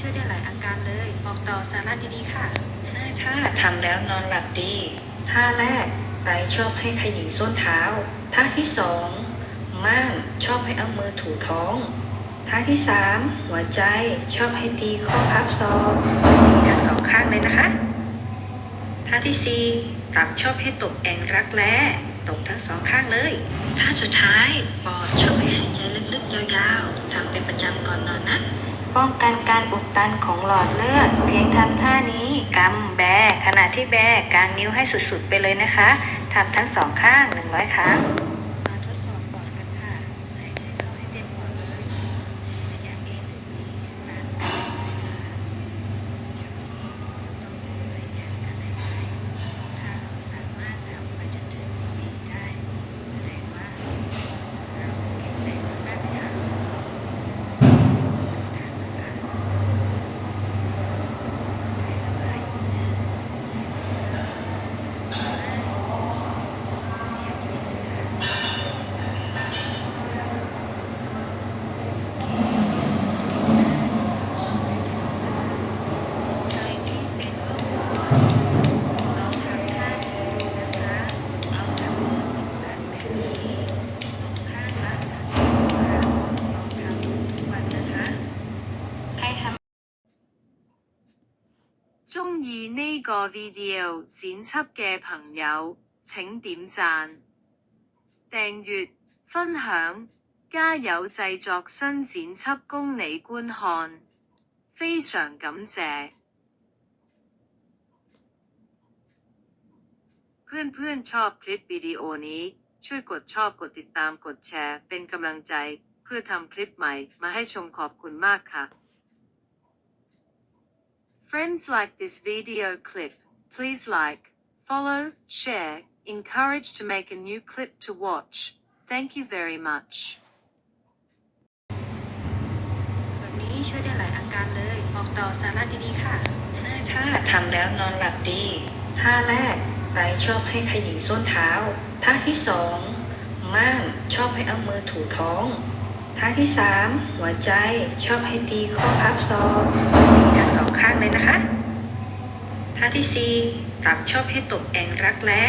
ช่วยได้หลายอาการเลย บอกต่อสาระดีๆค่ะถ้าทำแล้วนอนหลับดี ท่าแรกไตชอบให้ขยิงส้นเท้า ท่าที่สองม่านชอบให้เอามือถูท้อง ท่าที่สามหัวใจชอบให้ตีข้อพับศอกตีทั้งสองข้างเลยนะคะ ท่าที่สี่ตับชอบให้ตบแองรักแร้ตบทั้งสองข้างเลย ท่าสุดท้ายปอดชอบให้หายใจลึกๆยาวๆทำเป็นประจำก่อนนอนนะ ป้องกันการอุดตันของหลอดเลือด เพียงทำท่านี้กำแบขณะที่แบกางนิ้วให้สุดๆไปเลยนะคะทำทั้งสองข้าง 100 ครั้ง มาทดสอบปอดกันค่ะหายใจเข้าให้เต็มปอดเลยระยะเอถึงนี้นานไปต้องระยะการหายใจถ้าเราสามารถทำไปจนถึงนี้ได้แสดงว่าเราแข็งแรงมากๆเลยค่ะใครที่เป็นโรคปอดลองทำท่านี้ดูนะคะ เอาจับมือปิดปากแบบนี้ตรงข้างละสามสิบครั้งลองทำดูทุกวันนะคะ ใครทำ 中意呢个 video 剪辑嘅朋友，请点赞、订阅、分享，加油制作新剪辑供你观看，非常感谢。เพื่อนๆชอบคลิปวิดีโอนี้ ช่วยกดชอบกดติดตามกดแชร์ เป็นกำลังใจ เพื่อทำคลิปใหม่มาให้ชมขอบคุณมากค่ะ Friends like this video clip, please like, follow, share, encourage to make a new clip to watch. Thank you very much. แบบนี้ช่วยได้หลายอาการเลย บอกต่อสาระดีๆค่ะถ้าทำแล้วนอนหลับดี ท่าแรกไตชอบให้ขยิงส้นเท้า ท่าที่สองม่านชอบให้เอามือถูท้อง ท่าที่สามหัวใจชอบให้ตีข้อพับศอกตีทั้งสอง ข้างเลยนะคะท่าที่สี่ตับชอบให้ตบแองรักแร้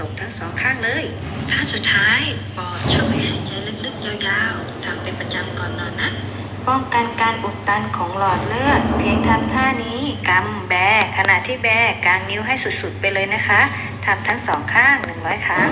ตบทั้งสองข้างเลยท่าสุดท้ายปอดชอบให้หายใจลึกๆ ยาวๆทำเป็นประจำก่อนนอนนะ ป้องกันการอุดตันของหลอดเลือด เพียงทำท่านี้กำแบขณะที่แบกางนิ้วให้สุดๆไปเลยนะคะทำทั้งสองข้าง100ครั้ง